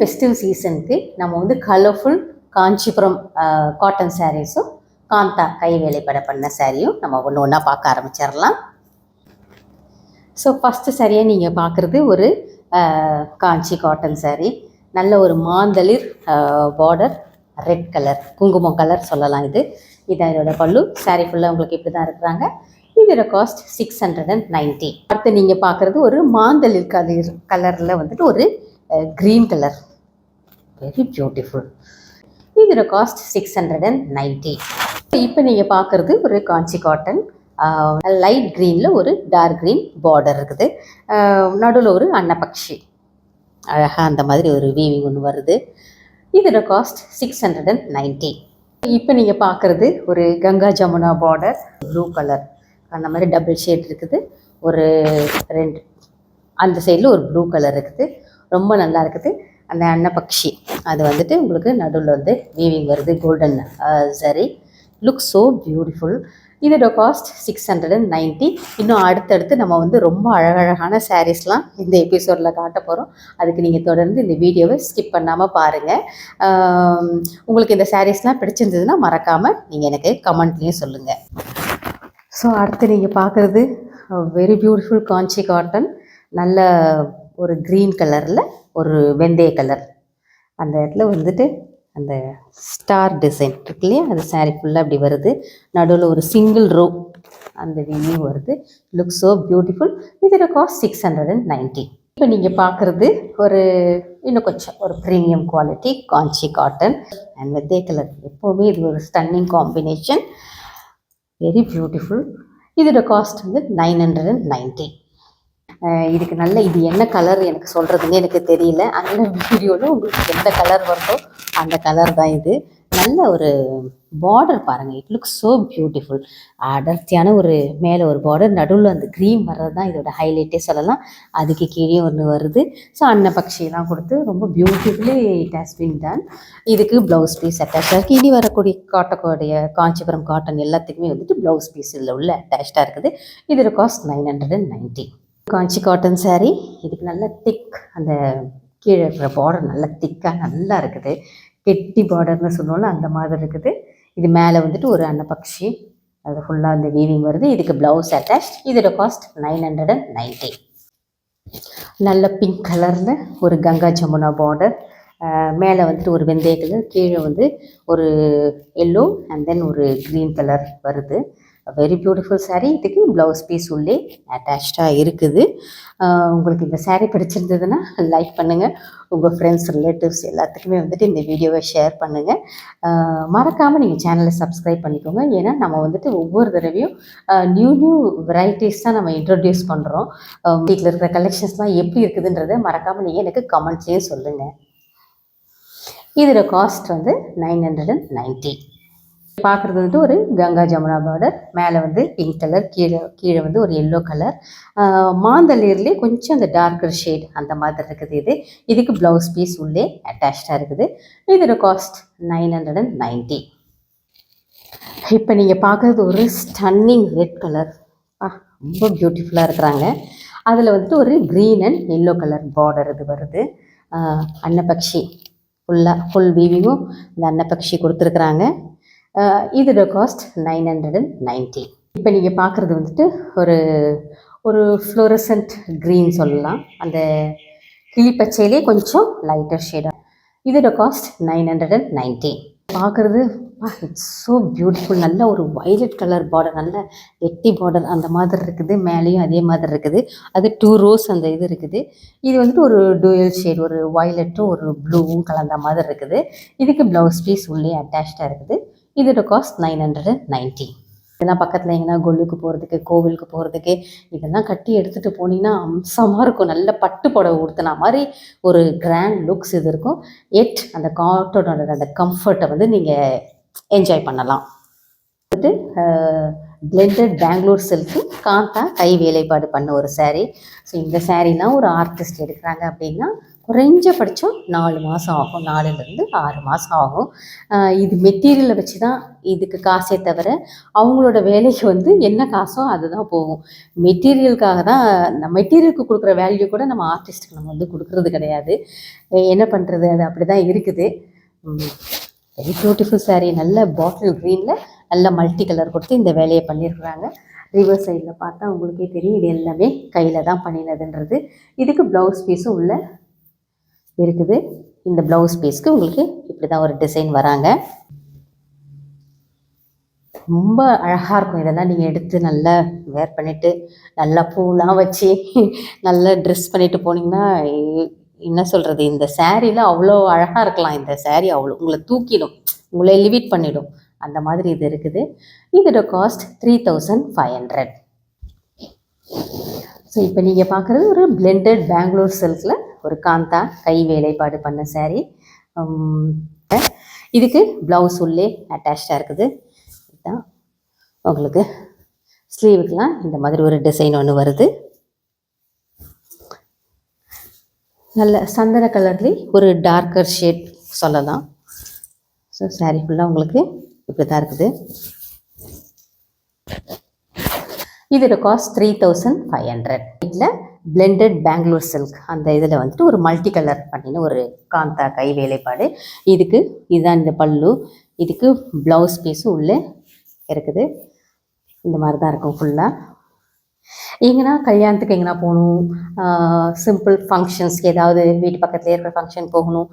Festive சீசனுக்கு நம்ம வந்து கலர்ஃபுல் காஞ்சிபுரம் காட்டன் சாரீஸும் காந்தா கை வேலைப்பட பண்ண சாரியும் நம்ம ஒன்று ஒன்றா பார்க்க ஆரம்பிச்சிடலாம். ஸோ ஃபஸ்ட்டு சாரியாக நீங்கள் பார்க்குறது ஒரு காஞ்சி காட்டன் saree. நல்ல ஒரு மாந்தளிர் பார்டர் ரெட் கலர் குங்குமம் கலர் சொல்லலாம் இது. இதான் இதோட பல்லு. Saree ஃபுல்லாக உங்களுக்கு இப்படி தான் இருக்கிறாங்க. இதோட cost six hundred and ninety அடுத்து நீங்கள் பார்க்குறது ஒரு மாந்தளிர் கலர் கலரில் வந்துட்டு ஒரு க்ரீன் கலர் வெரி பியூட்டிஃபுல் இதோட cost six hundred and ninety இப்போ நீங்கள் பார்க்குறது ஒரு காஞ்சி காட்டன் லைட் க்ரீனில் ஒரு டார்க் க்ரீன் பார்டர் இருக்குது. நடுவில் ஒரு அன்னபக்ஷி அழகாக அந்த மாதிரி ஒரு வீவிங் ஒன்று வருது. இதோட cost six hundred and ninety இப்போ நீங்கள் பார்க்குறது ஒரு Ganga Jamuna border blue colour அந்த மாதிரி டபுள் ஷேட் இருக்குது. ஒரு ரெண்டு அந்த சைடில் ஒரு ப்ளூ கலர் இருக்குது. ரொம்ப நல்லா இருக்குது. அந்த அன்னபக்ஷி அது வந்துட்டு உங்களுக்கு நடுவில் வந்து வீவிங் வருது கோல்டன் சரி. லுக் ஸோ பியூட்டிஃபுல் இதோட cost six hundred and ninety இன்னும் அடுத்தடுத்து நம்ம வந்து ரொம்ப அழகழகான சாரீஸ்லாம் இந்த எபிசோடில் காட்ட போகிறோம் அதுக்கு நீங்கள் தொடர்ந்து இந்த வீடியோவை ஸ்கிப் பண்ணாமல் பாருங்கள் உங்களுக்கு இந்த சாரீஸ்லாம் பிடிச்சிருந்ததுன்னா மறக்காமல் நீங்கள் எனக்கு கமெண்ட்லேயும் சொல்லுங்கள் ஸோ அடுத்து நீங்கள் பார்க்குறது வெரி பியூட்டிஃபுல் காஞ்சி காட்டன் நல்ல ஒரு க்ரீன் கலரில் ஒரு வெந்தய கலர். அந்த இடத்துல வந்துட்டு அந்த ஸ்டார் டிசைன் இருக்கு இல்லையா? அந்த சாரீ ஃபுல்லாக அப்படி வருது. நடுவில் ஒரு சிங்கிள் ரோ அந்த வியூ வருது. லுக் ஸோ பியூட்டிஃபுல் இதோட cost six hundred and ninety இப்போ நீங்கள் பார்க்குறது ஒரு இன்னும் கொஞ்சம் ஒரு premium quality Kanchi cotton and வெந்தய கலர் எப்போவுமே இது ஒரு ஸ்டன்னிங் காம்பினேஷன் வெரி பியூட்டிஃபுல் இதோட காஸ்ட் வந்து நைன் ஹண்ட்ரட் அண்ட் நைன்ட்டி இதுக்கு நல்ல இது என்ன கலர் எனக்கு சொல்கிறதுன்னு எனக்கு தெரியல. அந்த வீடியோவில் உங்களுக்கு எந்த கலர் வருதோ அந்த கலர் தான் இது. நல்ல ஒரு பார்டர் பாருங்கள் இட் லுக் ஸோ பியூட்டிஃபுல் அடர்த்தியான ஒரு மேலே ஒரு பார்டர் நடுவில் அந்த க்ரீன் வர்றது தான் இதோட ஹைலைட்டே சொல்லலாம். அதுக்கு கீழே ஒன்று வருது. ஸோ அன்னபக்ஷிலாம் கொடுத்து ரொம்ப beautifully it has been done இதுக்கு ப்ளவுஸ் பீஸ் அட்டாச் இருக்குது இனி வரக்கூடிய காட்டக்கூடிய காஞ்சிபுரம் காட்டன் எல்லாத்துக்குமே வந்துட்டு ப்ளவுஸ் பீஸ் இதில் உள்ள அட்டாச்சாக இருக்குது. இதோட cost nine hundred and ninety Kanchi cotton sari இதுக்கு நல்ல திக் அந்த கீழே இருக்கிற பார்டர் நல்ல திக்காக நல்லா இருக்குது. கெட்டி பார்டர்னு சொன்னோம்ல அந்த மாதிரி இருக்குது. இது மேலே வந்துட்டு ஒரு அன்னபக்ஷி. அது ஃபுல்லாக அந்த வீவிங் வருது. இதுக்கு ப்ளவுஸ் அட்டாச் இதோட cost nine hundred and ninety நல்ல பிங்க் கலரில் ஒரு கங்கா ஜமுனா பார்டர் மேலே வந்துட்டு ஒரு வெந்தய கலர் கீழே வந்து ஒரு எல்லோ அண்ட் தென் ஒரு க்ரீன் கலர் வருது. வெரி பியூட்டிஃபுல் சாரீ இதுக்கு ப்ளவுஸ் பீஸ் உள்ளே அட்டாச்சாக இருக்குது. உங்களுக்கு இந்த சாரீ பிடிச்சிருந்ததுன்னா லைக் பண்ணுங்கள் உங்கள் ஃப்ரெண்ட்ஸ் ரிலேட்டிவ்ஸ் எல்லாத்துக்குமே வந்துட்டு இந்த வீடியோவை ஷேர் பண்ணுங்கள் மறக்காமல் நீங்கள் சேனலை சப்ஸ்கிரைப் பண்ணிக்கோங்க. ஏன்னா நம்ம வந்துட்டு ஒவ்வொரு தடவையும் நியூ நியூ வெரைட்டிஸ் தான் நம்ம இன்ட்ரடியூஸ் பண்ணுறோம் வீட்டில் இருக்கிற கலெக்ஷன்ஸ்லாம் எப்படி இருக்குதுன்றதை மறக்காமல் நீங்கள் எனக்கு கமெண்ட்லேயே சொல்லுங்கள் இதோட காஸ்ட் வந்து நைன் ஹண்ட்ரட் அண்ட் நைன்ட்டி பார்க்குறது வந்து ஒரு கங்கா ஜமுனா பார்டர் மேலே வந்து பிங்க் கலர் கீழே கீழே வந்து ஒரு எல்லோ கலர் மாந்தளிர்லேயே கொஞ்சம் அந்த டார்க்கர் ஷேட் அந்த மாதிரி இருக்குது இது. இதுக்கு ப்ளவுஸ் பீஸ் உள்ளே அட்டாச்சாக இருக்குது. இதோட cost nine hundred and ninety இப்போ நீங்கள் பார்க்குறது ஒரு ஸ்டன்னிங் ரெட் கலர் ரொம்ப பியூட்டிஃபுல்லாக இருக்கிறாங்க. அதில் வந்துட்டு ஒரு green and yellow colour border இது வருது. அன்னபக்ஷி ஃபுல்லாக ஃபுல் வீவிங்கும் இந்த அன்னபக்ஷி கொடுத்துருக்குறாங்க. இதோட cost nine hundred and ninety இப்போ நீங்கள் பார்க்குறது வந்துட்டு ஒரு ஒரு ஃப்ளோரசன்ட் க்ரீன் சொல்லலாம். அந்த கிளிப்பச்சையிலே கொஞ்சம் லைட்டர் ஷேடாக இதோட cost nine hundred and ninety பார்க்குறது இட்ஸ் ஸோ பியூட்டிஃபுல் நல்ல ஒரு வைலட் கலர் பார்டர் நல்ல எட்டி பார்டர் அந்த மாதிரி இருக்குது. மேலேயும் அதே மாதிரி இருக்குது. அது டூ ரோஸ் அந்த இது இருக்குது. இது வந்துட்டு ஒரு டூயல் ஷேட் ஒரு வைலட்டும் ஒரு ப்ளூவும் கலந்த மாதிரி இருக்குது. இதுக்கு ப்ளவுஸ் பீஸ் உள்ளே அட்டாச்சாக இருக்குது. இதோட காஸ்ட் நைன் ஹண்ட்ரட் நைன்ட்டி இதெல்லாம் பக்கத்தில் எங்கன்னா கொல்லுக்கு போகிறதுக்கு கோவிலுக்கு போகிறதுக்கு இதெல்லாம் கட்டி எடுத்துகிட்டு போனீங்கன்னா அம்சமாக இருக்கும். நல்ல பட்டு புடவை உடுத்தின மாதிரி ஒரு கிராண்ட் லுக்ஸ் இது இருக்கும். எட் அந்த காட்டோட அந்த கம்ஃபர்ட்டை வந்து நீங்கள் என்ஜாய் பண்ணலாம். வந்துட்டு பிளெண்டட் பெங்களூர் சில்க்கு காந்தா கை வேலைப்பாடு பண்ண ஒரு saree. ஸோ இந்த சாரீலாம் ஒரு ஆர்டிஸ்ட் எடுக்கிறாங்க அப்படின்னா குறைஞ்சபட்சம் நாலு மாதம் ஆகும். நாலுலேருந்து ஆறு மாதம் ஆகும். இது மெட்டீரியலை வச்சு தான் இதுக்கு காசே தவிர அவங்களோட வேலைக்கு வந்து என்ன காசோ அதுதான் போகும். மெட்டீரியலுக்காக தான் நம்ம மெட்டீரியலுக்கு கொடுக்குற வேல்யூ கூட நம்ம ஆர்டிஸ்ட்டுக்கு நம்ம வந்து கொடுக்குறது கிடையாது. என்ன பண்ணுறது அது அப்படி தான் இருக்குது வெரி பியூட்டிஃபுல் சாரீ நல்ல பாட்டில் க்ரீனில் நல்ல மல்டி கலர் கொடுத்து இந்த வேலையை பண்ணியிருக்கிறாங்க. ரிவர்ஸ் சைடில் பார்த்தா உங்களுக்கே தெரியும் இது எல்லாமே கையில் தான் பண்ணினதுன்றது. இதுக்கு ப்ளவுஸ் பீஸும் உள்ள இருக்குது. இந்த ப்ளவுஸ் பீஸ்க்கு உங்களுக்கு இப்படி தான் ஒரு டிசைன் வராங்க. ரொம்ப அழகாக இருக்கும். இதெல்லாம் நீங்கள் எடுத்து நல்லா வேர் பண்ணிவிட்டு நல்லா பூலாம் வச்சு நல்லா ட்ரெஸ் பண்ணிட்டு போனீங்கன்னா என்ன சொல்கிறது இந்த சேரீலாம் அவ்வளோ அழகாக இருக்கலாம். இந்த சேரீ அவ்வளோ உங்களை தூக்கிடும். உங்களை லிவிட் பண்ணிடும். அந்த மாதிரி இது இருக்குது. இதோட cost three thousand five hundred so இப்போ நீங்கள் பார்க்குறது ஒரு பிளெண்டட் பெங்களூர் சில்கில் ஒரு காந்தா கை வேலைப்பாடு பண்ண saree. இதுக்கு ப்ளவுஸ் உள்ளே அட்டாச்சாக இருக்குது. இதுதான் உங்களுக்கு ஸ்லீவுக்கெலாம் இந்த மாதிரி ஒரு டிசைன் ஒன்று வருது. நல்ல சந்தன கலர்லேயே ஒரு டார்க்கர் ஷேட் சொல்லலாம். ஸோ saree ஃபுல்லாக உங்களுக்கு இப்படி தான் இருக்குது. இதோட cost three thousand five hundred இதில் பிளெண்டட் பெங்களூர் சில்க் அந்த இதில் வந்துட்டு ஒரு மல்டி கலர் பண்ணின ஒரு காந்தா கை வேலைப்பாடு. இதுக்கு இதுதான் இந்த பல்லு. இதுக்கு ப்ளவுஸ் பீஸும் உள்ளே இருக்குது. இந்த மாதிரி தான் இருக்கும் ஃபுல்லாக எங்கன்னா கல்யாணத்துக்கு எங்கன்னா போகணும். சிம்பிள் ஃபங்க்ஷன்ஸ்க்கு ஏதாவது வீட்டு பக்கத்துலேயே இருக்கிற ஃபங்க்ஷன் போகணும்.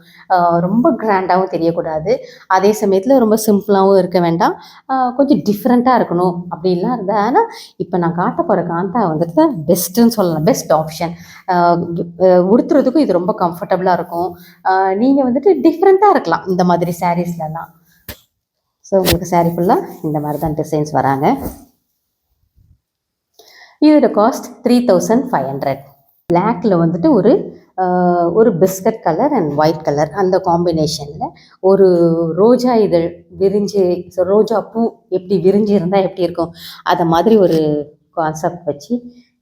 ரொம்ப கிராண்டாகவும் தெரியக்கூடாது. அதே சமயத்தில் ரொம்ப சிம்பிளாகவும் இருக்க வேண்டாம். கொஞ்சம் டிஃப்ரெண்ட்டாக இருக்கணும் அப்படின்லாம் இருந்தால் ஆனால் இப்போ நான் காட்ட போகிற காந்தா வந்துட்டு பெஸ்ட்டுன்னு சொல்லலாம். பெஸ்ட் ஆப்ஷன் உடுத்துறதுக்கும் இது ரொம்ப கம்ஃபர்டபுளாக இருக்கும். நீங்கள் வந்துட்டு டிஃப்ரெண்ட்டாக இருக்கலாம். இந்த மாதிரி சாரீஸ்லலாம் ஸோ உங்களுக்கு saree ஃபுல்லாக இந்த மாதிரி தான் டிசைன்ஸ் வராங்க. இதோட cost three thousand five hundred பிளாக்ல வந்துட்டு ஒரு ஒரு biscuit colour and white colour அந்த காம்பினேஷனில் ஒரு ரோஜா இதழ் விரிஞ்சு ரோஜா பூ எப்படி விரிஞ்சு இருந்தால் எப்படி இருக்கும்? அதை மாதிரி ஒரு கான்செப்ட் வச்சு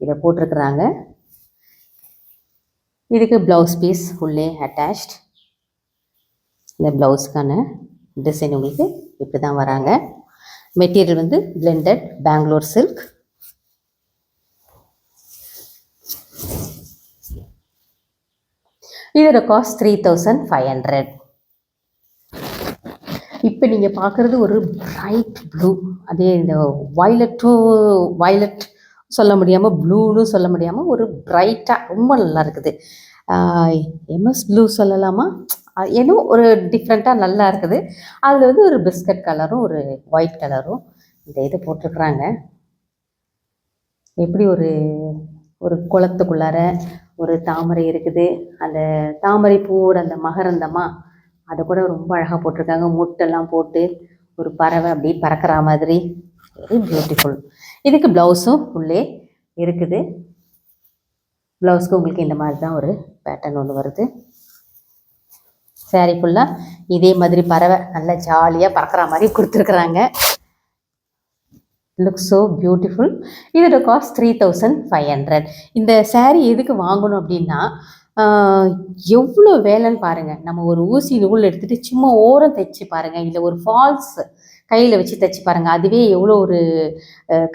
இதை போட்டிருக்கிறாங்க. இதுக்கு ப்ளவுஸ் பீஸ் உள்ளே அட்டாச்ட் இந்த ப்ளவுஸ்க்கான டிசைன் உங்களுக்கு இப்படி தான் வராங்க. மெட்டீரியல் வந்து பிளெண்டட் பெங்களூர் சில்க் இதோட cost three thousand five hundred இப்போ நீங்கள் பார்க்குறது ஒரு பிரைட் ப்ளூ அதே இந்த வயலட்டும் வயலட் சொல்ல முடியாமல் ப்ளூன்னு சொல்ல முடியாமல் ஒரு பிரைட்டாக ரொம்ப நல்லா இருக்குது. எம்எஸ் ப்ளூ சொல்லலாமா? அஹ் ஏதோ ஒரு டிஃப்ரெண்ட்டாக நல்லா இருக்குது. அதில் வந்து ஒரு பிஸ்கட் கலரும் ஒரு ஒயிட் கலரும் இந்த இது போட்டிருக்குறாங்க. எப்படி ஒரு ஒரு குளத்துக்குள்ளார ஒரு தாமரை இருக்குது. அந்த தாமரை பூவோட அந்த மகரந்தமா அதை கூட ரொம்ப அழகாக போட்டிருக்காங்க. முட்டெல்லாம் போட்டு ஒரு பறவை அப்படியே பறக்கிற மாதிரி. வெரி பியூட்டிஃபுல் இதுக்கு ப்ளவுஸும் உள்ளே இருக்குது. ப்ளவுஸ்க்கு உங்களுக்கு இந்த மாதிரி தான் ஒரு பேட்டர்ன் ஒன்று வருது. Saree ஃபுல்லாக இதே மாதிரி பறவை நல்லா ஜாலியாக பறக்கிற மாதிரி கொடுத்துருக்குறாங்க. லுக் ஸோ பியூட்டிஃபுல் இதோட cost three thousand five hundred இந்த சேரீ எதுக்கு வாங்கணும் அப்படின்னா எவ்வளோ வேலைன்னு பாருங்கள் நம்ம ஒரு ஊசி நூல் எடுத்துகிட்டு சும்மா ஓரம் தைச்சு பாருங்கள் இல்லை ஒரு ஃபால்ஸ் கையில் வச்சு தைச்சு பாருங்கள் அதுவே எவ்வளோ ஒரு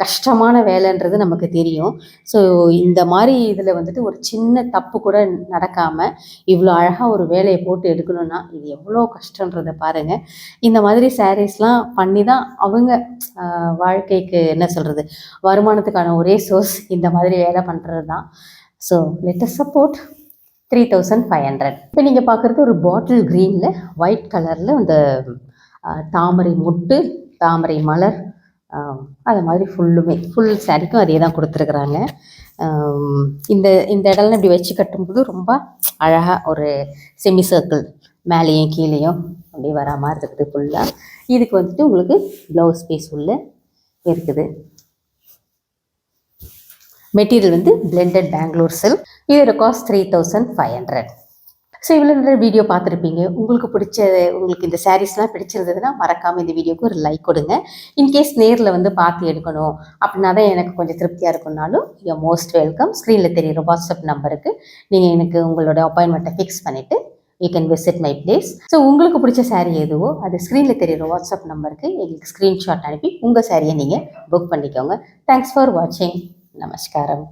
கஷ்டமான வேலைன்றது நமக்கு தெரியும். ஸோ இந்த மாதிரி இதில் வந்துட்டு ஒரு சின்ன தப்பு கூட நடக்காமல் இவ்வளோ அழகாக ஒரு வேலையை போட்டு எடுக்கணும்னா இது எவ்வளோ கஷ்டன்றதை பாருங்கள் இந்த மாதிரி சாரீஸ்லாம் பண்ணி தான் அவங்க வாழ்க்கைக்கு என்ன சொல்கிறது வருமானத்துக்கான ஒரே சோர்ஸ் இந்த மாதிரி வேலை பண்ணுறது தான். So let's support three thousand five hundred இப்போ நீங்கள் பார்க்குறது ஒரு பாட்டில் க்ரீனில் ஒயிட் கலரில் அந்த தாமரை முட்டு தாமரை மலர் அது மாதிரி ஃபுல்லுமே. ஃபுல் சாரிக்கும் அதே தான் கொடுத்துருக்குறாங்க. இந்த இந்த இடம்லாம் இப்படி வச்சு கட்டும்போது ரொம்ப அழகாக ஒரு செமி சர்க்கிள் மேலேயும் கீழேயும் அப்படியே வரா மாதிரி இருக்குது ஃபுல்லாக இதுக்கு வந்துட்டு உங்களுக்கு ப்ளவுஸ் பீஸ் உள்ள இருக்குது. மெட்டீரியல் வந்து பிளெண்டட் பெங்களூர் சில்க் இதோட cost three thousand five hundred so இவ்வளோ நேரம் வீடியோ பார்த்துருப்பீங்க. உங்களுக்கு பிடிச்ச உங்களுக்கு இந்த சாரீஸ்லாம் பிடிச்சிருந்ததுன்னா மறக்காமல் இந்த வீடியோக்கு ஒரு லைக் கொடுங்க. இன்கேஸ் நேரில் வந்து பார்த்து எடுக்கணும் அப்படின்னா தான் எனக்கு கொஞ்சம் திருப்தியாக இருக்கும்னாலும் யூ மோஸ்ட் வெல்கம் ஸ்க்ரீனில் தெரியுற வாட்ஸ்அப் நம்பருக்கு நீங்கள் எனக்கு உங்களோட அப்பாயின்மெண்ட்டை ஃபிக்ஸ் பண்ணிவிட்டு you can visit my place so உங்களுக்கு பிடிச்ச சாரீ எதுவோ அது ஸ்க்ரீனில் தெரியுற வாட்ஸ்அப் நம்பருக்கு எங்களுக்கு ஸ்க்ரீன்ஷாட் அனுப்பி உங்கள் சாரியை நீங்கள் புக் பண்ணிக்கோங்க. தேங்க்ஸ் ஃபார் வாட்சிங் நமஸ்காரம்.